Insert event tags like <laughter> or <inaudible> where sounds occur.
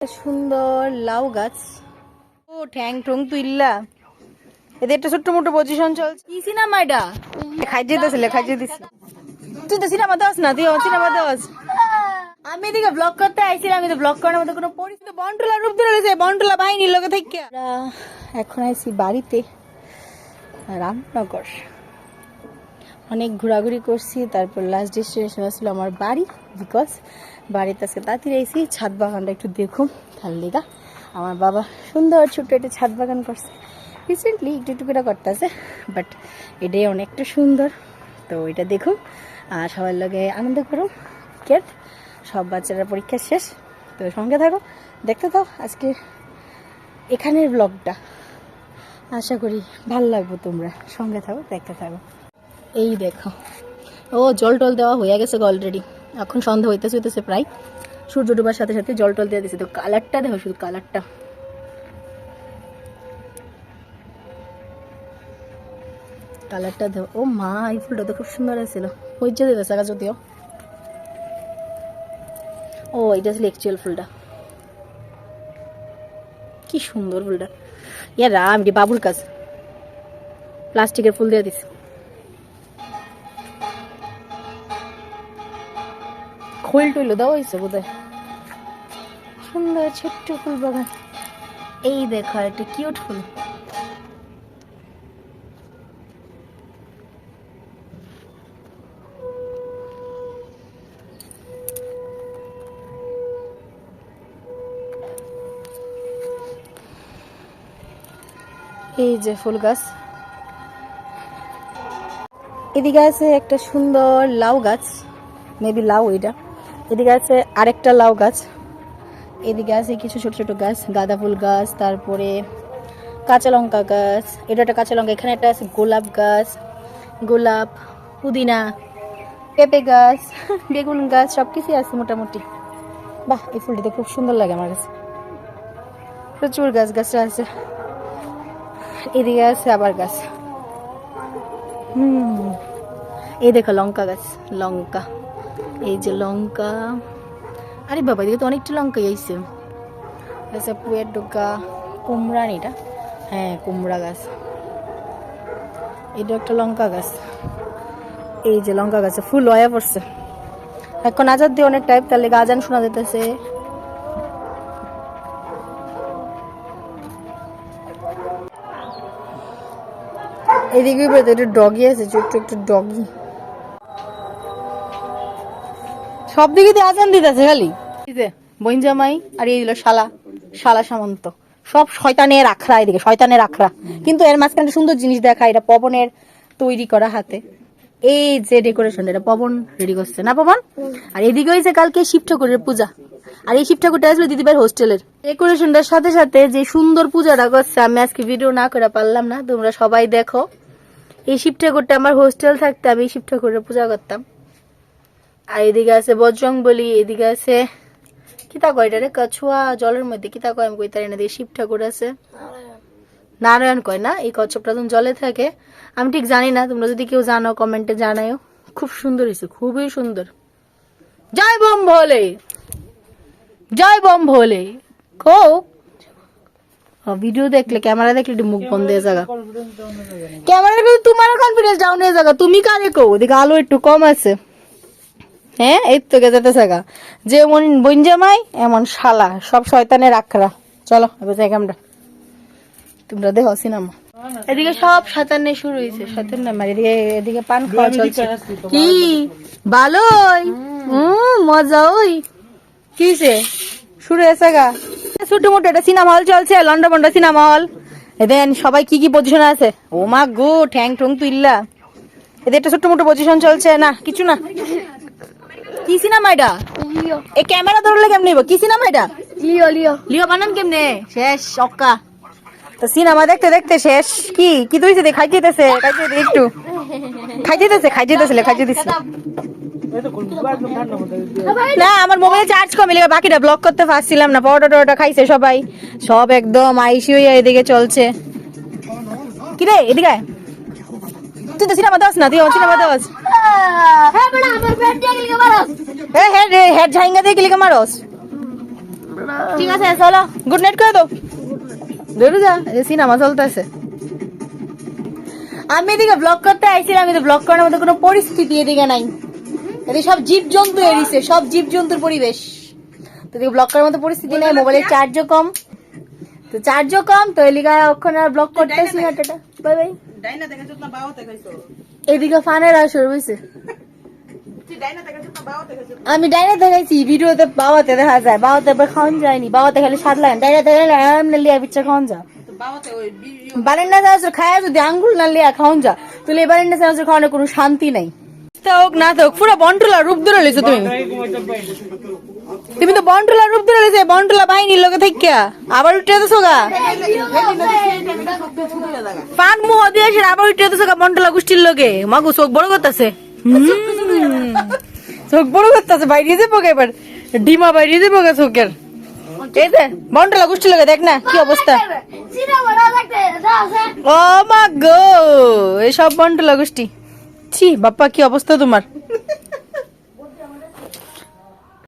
সুন্দর লাউ গাছ। ও ঠ্যাং ঠং তুইল্লা এদের একটা ছোট্ট মোটো পজিশন চলছে। কি সিনেমা এটা? খাই যেতেছিল খাই যেতেছি তুই তো সিনেমা দোস না তুই আমার সিনেমা দোস আমি এদিকে ব্লগ করতে আইছিলাম আমি তো ব্লগ করার মতো কোনো পরিস্থিতি বন্টলা রূপ ধরে রয়েছে বন্টলা বাহিনীর লোকে থেকে। এখন আইছি বাড়িতে রামনগর। অনেক ঘোরাঘুরি করছি। তারপর লাস্ট ডেস্টিনেশন ছিল আমার বাড়ি বিকজ বাড়িতে আজকে তাড়াতাড়ি আইসি ছাদ বাগানটা একটু দেখুন তার লেগা। আমার বাবা সুন্দর ছোট্ট একটা ছাদ বাগান করছে। রিসেন্টলি একটু একটু করে করতেছে বাট এটাই অনেকটা সুন্দর। তো এটা দেখুন, আর সবার লগে আনন্দ করুন কেট সব বাচ্চারা পরীক্ষা শেষ, তো সঙ্গে থাকো, দেখতে থাও আজকে এখানের ব্লগটা আশা করি ভালো লাগবে তোমরা। সঙ্গে থাকো, দেখতে থাকো। এই দেখো। ও, জল টল দেওয়া হয়ে গেছে অলরেডি এখন সন্ধ্যা হইতেছে হইতেছে প্রায়। সূর্য ডুবার সাথে সাথে জল টল দিয়ে দিছে। তো কালারটা দেখো, শুধু কালারটা কালারটা দেখো। ও মা, এই ফুলটা তো খুব সুন্দর হয়েছিল। হইছে দিতেছে আগা যদিও। ও, এটা ছিল অ্যাকচুয়াল ফুলটা। কি সুন্দর ফুলটা। ইয়া রাম এটি বাবুর কাজ। প্লাস্টিকের ফুল দিয়ে দিছে। খোল টইল দেওয়া হয়েছে বোধহয়। সুন্দর ছোট্ট ফুল বাগান। এই দেখো একটা কিউট ফুল। এই যে ফুল গাছ। এদিকে আছে একটা সুন্দর লাউ গাছ। মেবি লাউ এটা। এদিকে আছে আরেকটা লাউ গাছ। এদিকে আছে কিছু ছোট ছোট গাছ, গাঁদা ফুল গাছ, তারপরে কাঁচা লঙ্কা গাছ, এটা একটা কাঁচা লঙ্কা, এখানে একটা আছে গোলাপ গাছ, গোলাপ, পুদিনা, পেঁপে গাছ, <laughs> বেগুন গাছ সব কিছুই আছে মোটামুটি। বাহ, এই ফুলটিতে খুব সুন্দর লাগে আমার কাছে। প্রচুর গাছ, গাছটা আছে। এদিকে আছে আবার গাছ। হুম, এই দেখো লঙ্কা গাছ, লঙ্কা। যে লঙ্কা। আরে বাবা, এদিকে তো অনেকটা লঙ্কাই আইছে। আচ্ছা পুয়ের ডোকা, কুমড়া এটা? হ্যাঁ কুমড়া গাছ। এটা একটা লঙ্কা গাছ। এই যে লঙ্কা গাছে, ফুল হয়ে পড়ছে। এখন আজাদ দিয়ে অনেক টাইপ তাহলে গাজান শোনা যেতেছে এদিকে একটু ডগি আছে, ছোট্ট একটু ডগি সব দিকে দিয়ে আজান দিতেছে খালি। বইন জামাই আর এই দিল শালা শালা সামন্ত। সব শয়তানের আখড়া এদিকে, শয়তানের আখড়া। কিন্তু এর মাঝখানে সুন্দর জিনিস দেখা, এটা পবনের তৈরি করা হাতে। এই যে ডেকোরেশন এটা পবন রেডি করছে। না পবন? আর এদিকে হয়েছে কালকে শিব ঠাকুরের পূজা। আর এই শিব ঠাকুরটা আসবে দিদিভাইয়ের হোস্টেলের। ডেকোরেশনটার সাথে সাথে যে সুন্দর পূজাটা করছে, আমি আজকে ভিডিও না করে পারলাম না, তোমরা সবাই দেখো। এই শিব ঠাকুরটা আমার হোস্টেল থাকতে আমি শিব ঠাকুরের পূজা করতাম। আর এদিকে আছে বজরং বলি এদিকে আছে কিতা কয় এটা রে কছুয়া জলের মধ্যে কিতা কয় আমি কইতারি না দিয়ে শিব ঠাকুর আছে। নারায়ণ। কয় না? এই কচ্ছপটা যখন জলে থাকে। আমি ঠিক জানি না তোমরা যদি কেউ জানো কমেন্টে জানাও খুব সুন্দর হয়েছে খুবই সুন্দর। জয় বম ভোলে জয় বম ভোলে কো ভিডিও দেখলে ক্যামেরা দেখলে একটু মুখ বন্ধ হয়ে যাগা। ক্যামেরা দেখলে তোমার কনফিডেন্স ডাউন হয়ে যাগা। তুমি কারে কো ওদিকে আলো একটু কম আছে। হ্যাঁ এই তো গেতে থাকা যেমন জামাই এমন শালা। সব শয়তানের আখড়া। চলো এবার যাই আমরা। তোমরা দেখো সিনেমা। এদিকে সব সাতান্নে শুরু হয়েছে সাতান্ন নাম্বার এদিকে এদিকে পান খাওয়া চলছে। কি? ভালোই হুম মজা ওই। কিসে শুরু হয়েছে গা। ছোট মোটো একটা সিনেমা হল চলছে লন্ডা বন্ডা সিনেমা হল। এদেন সবাই কি কি পজিশনে আছে? ও মা গো ঠ্যাং ঠুং তুইল্লা। এদের একটা ছোট্ট মোটো পজিশন চলছে না কিছু না। কি সিনেমা এটা? লিও। এই ক্যামেরা ধরলে কেমনে হইব? কি সিনেমা এটা? লিও লিও। লিও বানান কেমনে? শেষ সক্কা তো সিনেমা দেখতে দেখতে শেষ। কি কি তুইছে দেখ খাই যেতেছে খাই যেতে একটু। খাই যেতেছে খাই যেতেছে খাই যেতেছে না আমার মোবাইলে চার্জ কমে লেগে বাকিটা ব্লক করতে পারছিলাম না। পরোটা টরোটা খাইছে সবাই। সব একদম আইসি হইয়া এদিকে চলছে। কি রে এদিকে। তুই তো সিনেমা দোস না তুই সিনেমা দোস গেল হেড ঝাইঙ্গা দিয়ে কিলিকে মারস। ঠিক আছে চলো। গুড নাইট করে দাও ধরু যা সিনেমা চলতেছে। আমি এদিকে ব্লগ করতে আইছিলাম আমি তো ব্লগ করার মতো কোনো পরিস্থিতি এদিকে নাই। এদিকে সব জীব জন্তু এড়িছে সব জীব জন্তুর পরিবেশ। তো এদিকে ব্লগ করার মতো পরিস্থিতি নেই মোবাইলের চার্জও কম। তো চার্জও কম তো এলিগা ওখানে আর ব্লগ করতেছি না বাই বাই ডাইনা দেখাইছো না বাও দেখাইছো এদিকে ফানের আসর না আমি ডাইনে দেখাইছি ভিডিওতে বাবাতে দেখা যায় বাবাতে এবার খাওয়ান যায়নি বাবাতে খালি স্বাদ লাগে ডাইনে দেখালে এমনি লিয়া বিচ্ছা খাওয়ান যা। বারেন্ডা চানাচুর খায়া যদি আঙ্গুল না লিয়া খাওয়ান যা তাহলে এবার বারেন্ডা চানাচুর খাওয়ানোর কোনো শান্তি নাই। হোক না হোক পুরো বন্টুলা রূপ ধরে লেছো তুমি। তুমি তো বন্টুলা রূপ ধরে লেছে বন্টুলা বাহিনীর লোকে থেকে আবার উঠে তো সোগা পান মুহ দিয়ে আসে আবার উঠে তো সোগা বন্টুলা গোষ্ঠীর লোকে। মাগু, চোখ বড় করতেছে। চোখ বড় করতেছে, বাইরে যাব এবার। ডিমা বাইরে যাব চোখের। এই যে, বন্টুলা গোষ্ঠীর লোকে, দেখ না, কি অবস্থা। ও মা গো এই সব গোষ্ঠী। ছি, বাপ্পা, কি অবস্থা তোমার?